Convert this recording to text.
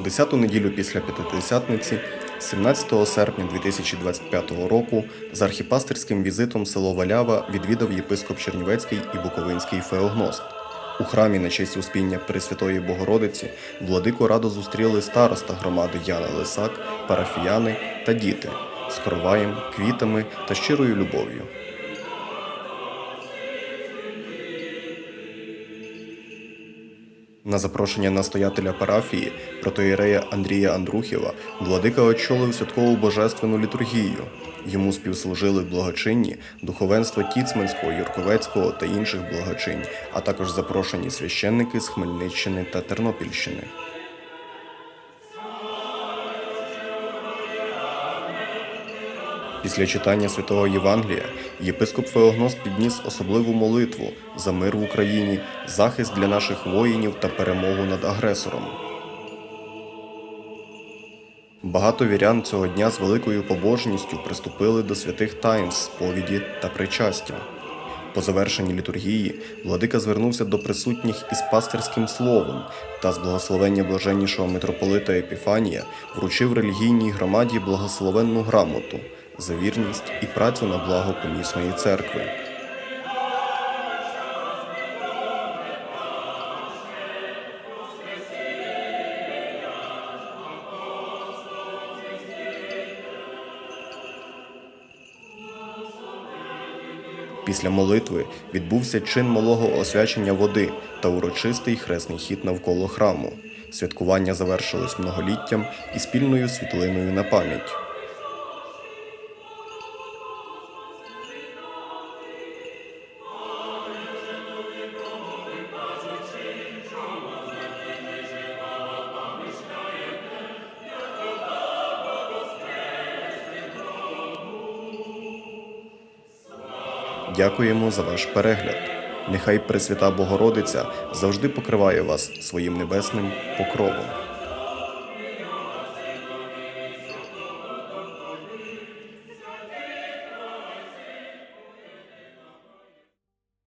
У 10-ту неділю після П'ятидесятниці, 17 серпня 2025 року, з архіпастерським візитом село Валява відвідав єпископ Чернівецький і Буковинський Феогност. У храмі на честь успіння Пресвятої Богородиці владику радо зустріли староста громади Яна Лисак, парафіяни та діти з короваєм, квітами та щирою любов'ю. На запрошення настоятеля парафії протоєрея Андрія Андрухіва владика очолив святкову божественну літургію. Йому співслужили благочинні, духовенство Тіцменського, Юрковецького та інших благочинь, а також запрошені священники з Хмельниччини та Тернопільщини. Після читання святого Євангелія єпископ Феогност підніс особливу молитву за мир в Україні, захист для наших воїнів та перемогу над агресором. Багато вірян цього дня з великою побожністю приступили до святих таїн, сповіді та причастя. По завершенні літургії владика звернувся до присутніх із пастирським словом та з благословення блаженнішого митрополита Епіфанія вручив релігійній громаді благословенну грамоту за вірність і працю на благо помісної церкви. Після молитви відбувся чин малого освячення води та урочистий хресний хід навколо храму. Святкування завершилось многоліттям і спільною світлиною на пам'ять. Дякуємо за ваш перегляд. Нехай Пресвята Богородиця завжди покриває вас своїм небесним покровом.